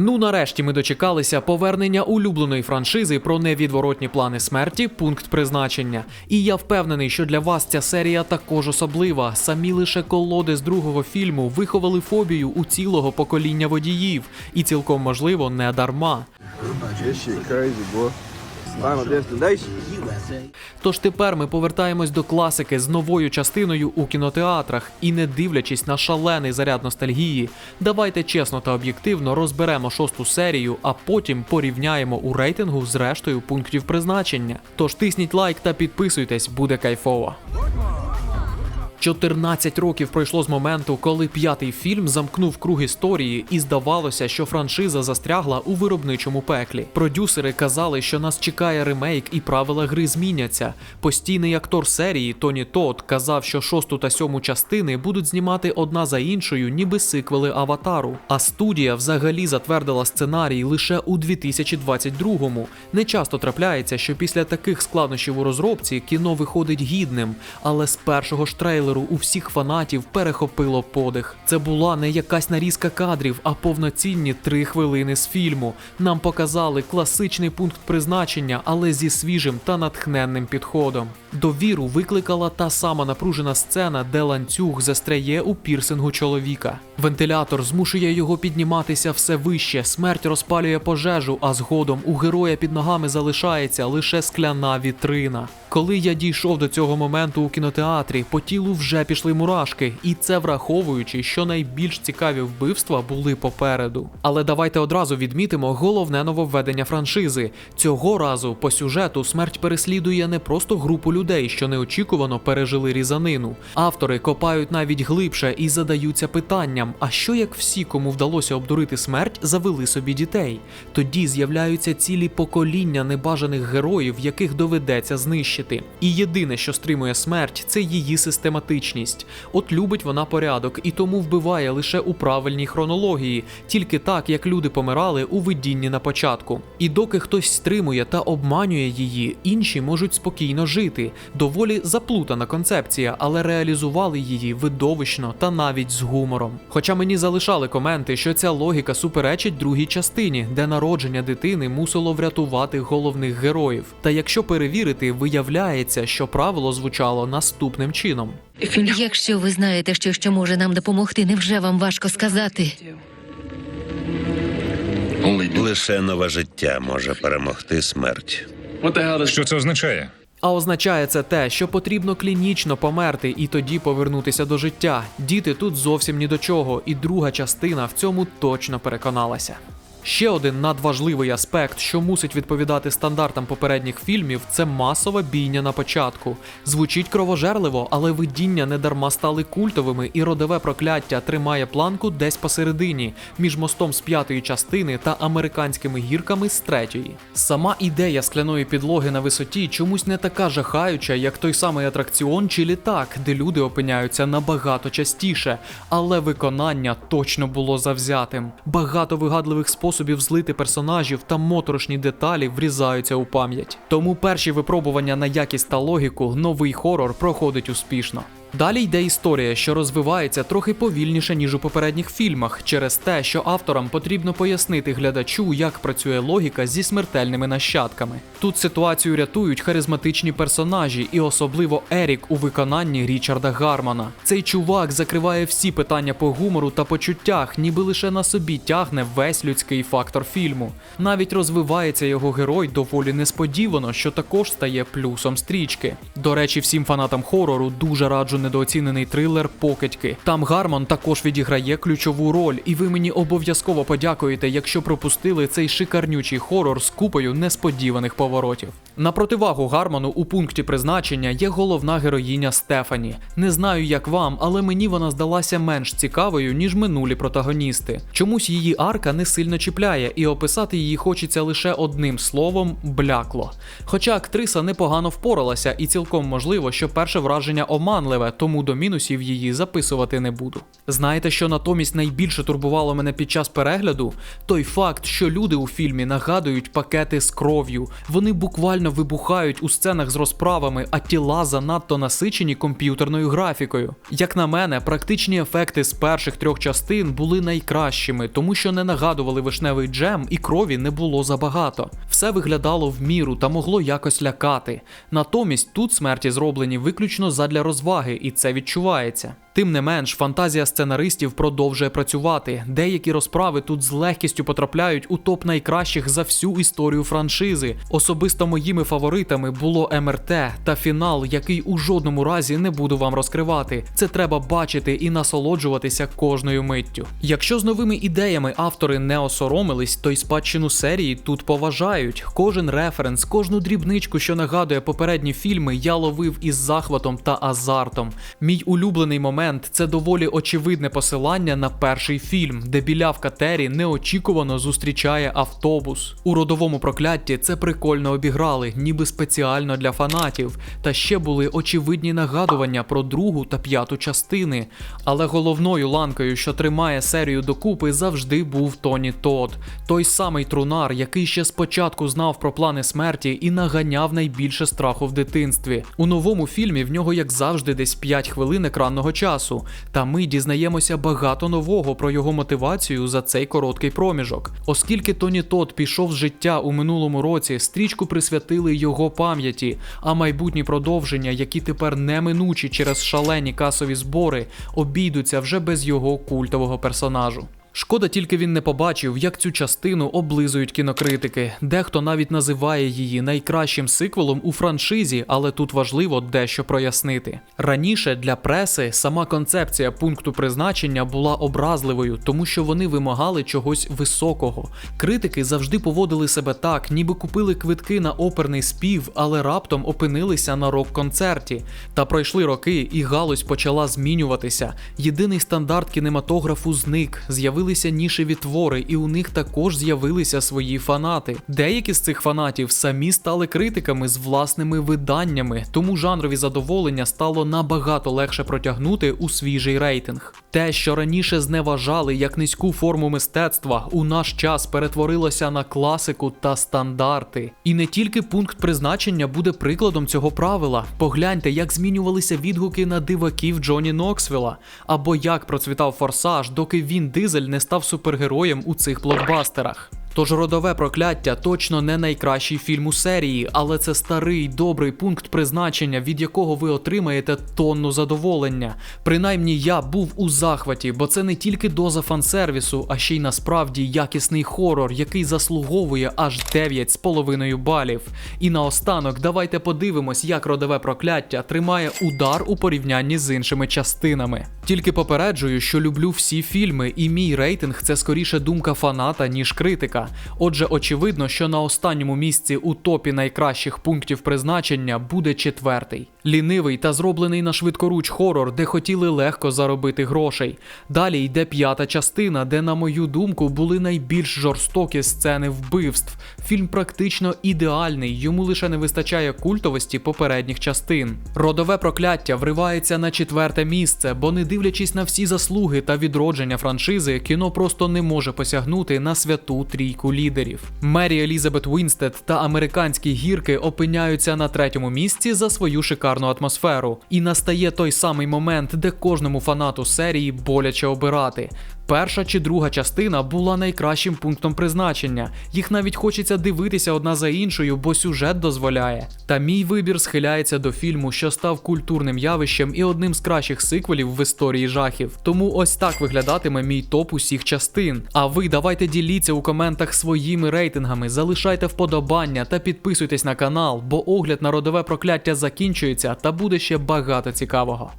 Ну нарешті ми дочекалися повернення улюбленої франшизи про невідворотні плани смерті, пункт призначення. І я впевнений, що для вас ця серія також особлива. Самі лише колоди з другого фільму виховали фобію у цілого покоління водіїв, і цілком можливо не дарма. Тож тепер ми повертаємось до класики з новою частиною у кінотеатрах і не дивлячись на шалений заряд ностальгії, давайте чесно та об'єктивно розберемо шосту серію, а потім порівняємо у рейтингу з рештою пунктів призначення. Тож тисніть лайк та підписуйтесь, буде кайфово. 14 років пройшло з моменту, коли п'ятий фільм замкнув круг історії, і здавалося, що франшиза застрягла у виробничому пеклі. Продюсери казали, що нас чекає ремейк і правила гри зміняться. Постійний актор серії Тоні Тодд казав, що шосту та сьому частини будуть знімати одна за іншою, ніби сиквели аватару. А студія взагалі затвердила сценарій лише у 2022-му. Не часто трапляється, що після таких складнощів у розробці кіно виходить гідним, але з першого ж трейлеру у всіх фанатів перехопило подих. Це була не якась нарізка кадрів, а повноцінні три хвилини з фільму. Нам показали класичний пункт призначення, але зі свіжим та натхненним підходом. Довіру викликала та сама напружена сцена, де ланцюг застряє у пірсингу чоловіка. Вентилятор змушує його підніматися все вище, смерть розпалює пожежу, а згодом у героя під ногами залишається лише скляна вітрина. Коли я дійшов до цього моменту у кінотеатрі, по тілу вже пішли мурашки, і це враховуючи, що найбільш цікаві вбивства були попереду. Але давайте одразу відмітимо головне нововведення франшизи. Цього разу по сюжету смерть переслідує не просто групу людей, що неочікувано пережили різанину. Автори копають навіть глибше і задаються питанням: а що як всі, кому вдалося обдурити смерть, завели собі дітей? Тоді з'являються цілі покоління небажаних героїв, яких доведеться знищити. І єдине, що стримує смерть, це її систематичність. От любить вона порядок і тому вбиває лише у правильній хронології, тільки так, як люди помирали у видінні на початку. І доки хтось стримує та обманює її, інші можуть спокійно жити. Доволі заплутана концепція, але реалізували її видовищно та навіть з гумором. Хоча мені залишали коменти, що ця логіка суперечить другій частині, де народження дитини мусило врятувати головних героїв. Та якщо перевірити, виявляється, що правило звучало наступним чином. Якщо ви знаєте, що, що може нам допомогти, невже вам важко сказати? Лише нове життя може перемогти смерть. Що це означає? А означає це те, що потрібно клінічно померти і тоді повернутися до життя. Діти тут зовсім ні до чого, і друга частина в цьому точно переконалася. Ще один надважливий аспект, що мусить відповідати стандартам попередніх фільмів, це масова бійня на початку. Звучить кровожерливо, але видіння недарма стали культовими, і родове прокляття тримає планку десь посередині, між мостом з п'ятої частини та американськими гірками з третьої. Сама ідея скляної підлоги на висоті чомусь не така жахаюча, як той самий атракціон чи літак, де люди опиняються набагато частіше, але виконання точно було завзятим. Багато вигадливих способів злити персонажів та моторошні деталі врізаються у пам'ять. Тому перші випробування на якість та логіку новий хорор проходить успішно. Далі йде історія, що розвивається трохи повільніше, ніж у попередніх фільмах, через те, що авторам потрібно пояснити глядачу, як працює логіка зі смертельними нащадками. Тут ситуацію рятують харизматичні персонажі, і особливо Ерік у виконанні Річарда Гармана. Цей чувак закриває всі питання по гумору та почуттях, ніби лише на собі тягне весь людський фактор фільму. Навіть розвивається його герой доволі несподівано, що також стає плюсом стрічки. До речі, всім фанатам хорору дуже раджу недооцінений трилер Покидьки. Там Гармон також відіграє ключову роль, і ви мені обов'язково подякуєте, якщо пропустили цей шикарнючий хорор з купою несподіваних поворотів. На противагу Гармону у пункті призначення є головна героїня Стефані. Не знаю, як вам, але мені вона здалася менш цікавою, ніж минулі протагоністи. Чомусь її арка не сильно чіпляє, і описати її хочеться лише одним словом блякло. Хоча актриса непогано впоралася, і цілком можливо, що перше враження оманливе, минуле, тому до мінусів її записувати не буду. Знаєте, що натомість найбільше турбувало мене під час перегляду? Той факт, що люди у фільмі нагадують пакети з кров'ю. Вони буквально вибухають у сценах з розправами, а тіла занадто насичені комп'ютерною графікою. Як на мене, практичні ефекти з перших трьох частин були найкращими, тому що не нагадували вишневий джем і крові не було забагато. Все виглядало в міру та могло якось лякати. Натомість тут смерті зроблені виключно задля розваги, і це відчувається. Тим не менш, фантазія сценаристів продовжує працювати. Деякі розправи тут з легкістю потрапляють у топ найкращих за всю історію франшизи. Особисто моїми фаворитами було МРТ та фінал, який у жодному разі не буду вам розкривати. Це треба бачити і насолоджуватися кожною миттю. Якщо з новими ідеями автори не осоромились, то й спадщину серії тут поважають. Кожен референс, кожну дрібничку, що нагадує попередні фільми, я ловив із захватом та азартом. Мій улюблений момент це доволі очевидне посилання на перший фільм, де білявка Террі неочікувано зустрічає автобус. У родовому прокляття це прикольно обіграли, ніби спеціально для фанатів. Та ще були очевидні нагадування про другу та п'яту частини. Але головною ланкою, що тримає серію докупи, завжди був Тоні Тод. Той самий трунар, який ще спочатку знав про плани смерті і наганяв найбільше страху в дитинстві. У новому фільмі в нього, як завжди, десь 5 хвилин екранного часу. Та ми дізнаємося багато нового про його мотивацію за цей короткий проміжок. Оскільки Тоні Тот пішов з життя у минулому році, стрічку присвятили його пам'яті, а майбутні продовження, які тепер неминучі через шалені касові збори, обійдуться вже без його культового персонажу. Шкода тільки він не побачив, як цю частину облизують кінокритики. Дехто навіть називає її найкращим сиквелом у франшизі, але тут важливо дещо прояснити. Раніше для преси сама концепція пункту призначення була образливою, тому що вони вимагали чогось високого. Критики завжди поводили себе так, ніби купили квитки на оперний спів, але раптом опинилися на рок-концерті. Та пройшли роки, і галузь почала змінюватися. Єдиний стандарт кінематографу зник, з'явилися нішеві твори, і у них також з'явилися свої фанати. Деякі з цих фанатів самі стали критиками з власними виданнями, тому жанрові задоволення стало набагато легше протягнути у свіжий рейтинг. Те, що раніше зневажали як низьку форму мистецтва, у наш час перетворилося на класику та стандарти. І не тільки пункт призначення буде прикладом цього правила. Погляньте, як змінювалися відгуки на диваків Джоні Ноксвіла, або як процвітав форсаж, доки він дизель не став супергероєм у цих блокбастерах. Тож родове прокляття точно не найкращий фільм у серії, але це старий добрий пункт призначення, від якого ви отримаєте тонну задоволення. Принаймні я був у захваті, бо це не тільки доза фансервісу, а ще й насправді якісний хорор, який заслуговує аж 9,5 балів. І наостанок давайте подивимось, як родове прокляття тримає удар у порівнянні з іншими частинами. Тільки попереджую, що люблю всі фільми, і мій рейтинг це скоріше думка фаната, ніж критика. Отже, очевидно, що на останньому місці у топі найкращих пунктів призначення буде четвертий. Лінивий та зроблений на швидкоруч хорор, де хотіли легко заробити грошей. Далі йде п'ята частина, де, на мою думку, були найбільш жорстокі сцени вбивств. Фільм практично ідеальний, йому лише не вистачає культовості попередніх частин. Родове прокляття вривається на четверте місце, бо не дивлячись на всі заслуги та відродження франшизи, кіно просто не може посягнути на святу трійку лідерів. Мері Елізабет Вінстед та американські гірки опиняються на третьому місці за свою шикарну атмосферу. І настає той самий момент, де кожному фанату серії боляче обирати. Перша чи друга частина була найкращим пунктом призначення. Їх навіть хочеться дивитися одна за іншою, бо сюжет дозволяє. Та мій вибір схиляється до фільму, що став культурним явищем і одним з кращих сиквелів в історії жахів. Тому ось так виглядатиме мій топ усіх частин. А ви давайте діліться у коментах своїми рейтингами, залишайте вподобання та підписуйтесь на канал, бо огляд на родове прокляття закінчується та буде ще багато цікавого.